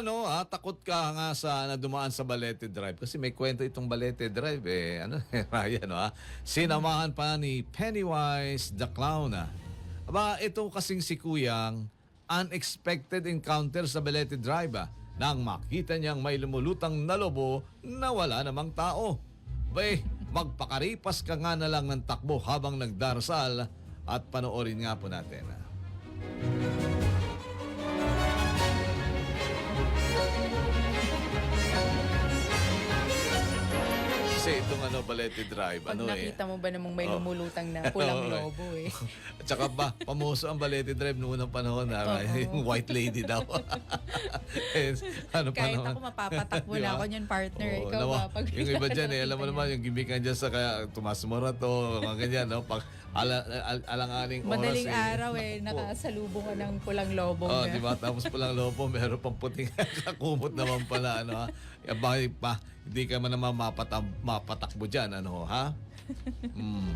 ano, ah, takot ka nga sa na dumaan sa Balete Drive kasi may kwento itong Balete Drive eh. Ano, Ryan, no, ah. Sinamahan pa ni Pennywise the Clown. Ah. Aba, ito kasing si Kuyang unexpected encounter sa Balete Drive ah, nang makita niyang may lumulutang na lobo na wala namang tao. Bay, magpakaripas ka nga na lang ng takbo habang nagdarasal at panoorin nga po natin. Ah. Kasi itong ano, Balete Drive, Pag ano eh. nakita mo ba namang may Oh. lumulutang na pulang Oo, eh. lobo eh. At saka ba, pamuso ang Balete Drive noong unang panahon na Oo. yung white lady daw. Eh, ano pa Kahit naman? ako mapapatakbo Di na ba? ako niyan, partner. Oo, Ikaw nawa- ba? Pag yung iba dyan eh, alam mo naman, yung gimikan dyan sa kaya Tomas Morato, mga ganyan, no? Pag ala, al, alang-aling oras Madaling eh. araw eh, nakasalubong ka ng pulang lobo. Oh, di ba? Tapos palang lobo, meron pang puting kakumot naman pala, ano ha? Ya, bakit pa, hindi ka man naman mapatakbo dyan, ano ha? Mm.